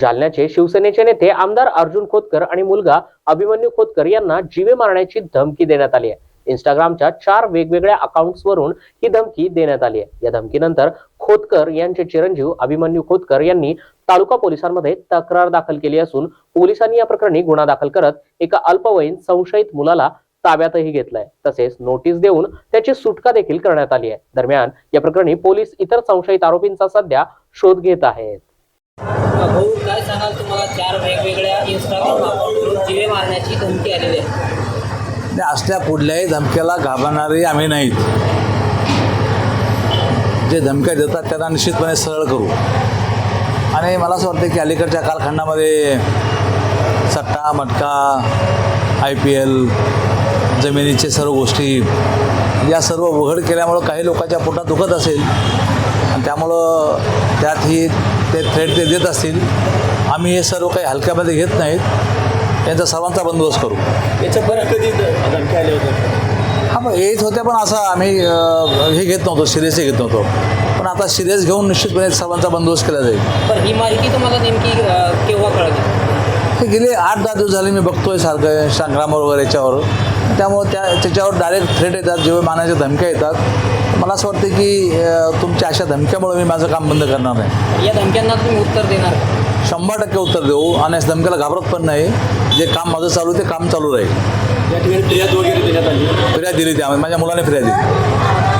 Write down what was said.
जालन्याचे शिवसेनेचे नेते आमदार अर्जुन खोतकर आणि मुलगा अभिमन्यू खोतकर यांना जीवे मारण्याची धमकी देण्यात आली आहे. इंस्टाग्रामच्या चार वेगवेगळ्या अकाउंट्सवरून ही धमकी देण्यात आली आहे. या धमकीनंतर खोतकर यांचे चिरंजीव अभिमन्यू खोतकर यांनी तालुका पोलिसांमध्ये तक्रार दाखल केली असून पोलिसांनी या प्रकरणी गुन्हा दाखल करत एका अल्पवयीन संशयित मुलाला ताब्यातही घेतलाय. तसेच नोटीस देऊन त्याची सुटका देखील करण्यात आली आहे. दरम्यान या प्रकरणी पोलीस इतर संशयित आरोपींचा सध्या शोध घेत आहेत. भाऊ काय सांगाल तुम्हाला? चार वेगवेगळ्या इंस्टाग्राम अकाउंटवरून जिवे मारण्याची धमकी आलेली आहे. असल्या कुठल्याही धमक्याला घाबरणारे आम्ही नाहीत. जे धमक्या देतात त्यांना निश्चितपणे सरळ करू. आणि मला असं वाटतं की अलीकडच्या कालखंडामध्ये सट्टा मटका आय पी एल जमिनीचे सर्व गोष्टी या सर्व उघड केल्यामुळं काही लोकांच्या पोटात दुखत असेल आणि त्यामुळं त्यात ही ते थ्रेट ते देत असतील. आम्ही हे सर्व काही हलक्यामध्ये घेत नाहीत. यांचा सर्वांचा बंदोबस्त करू. याच्या बरं कधी आले होते हा मग येत होते पण असं आम्ही हे घेत नव्हतो सिरियसही घेत नव्हतो. पण आता सिरियस घेऊन निश्चितपणे सर्वांचा बंदोबस्त केला जाईल. पण ही माहिती तुम्हाला नेमकी केव्हा कळली? हे गेले आठ दहा दिवस झाले मी बघतोय सारखं इंस्टाग्रामवर वगैरे याच्यावर. त्यामुळं त्या त्याच्यावर डायरेक्ट थ्रेट येतात जेव्हा मानाच्या धमक्या येतात. मला असं वाटतं की तुमच्या अशा धमक्यामुळे मी माझं काम बंद करणार नाही या धमक्यांना तुम्ही उत्तर देणार? शंभर टक्के उत्तर देऊ. आणि या धमक्याला घाबरत पण नाही. जे काम माझं चालू आहे ते काम चालू राहील. या ठिकाणी फिर्याद वगैरे देण्यात आली. फिर्याद दिली त्यामध्ये माझ्या मुलाने फिर्याद दिली.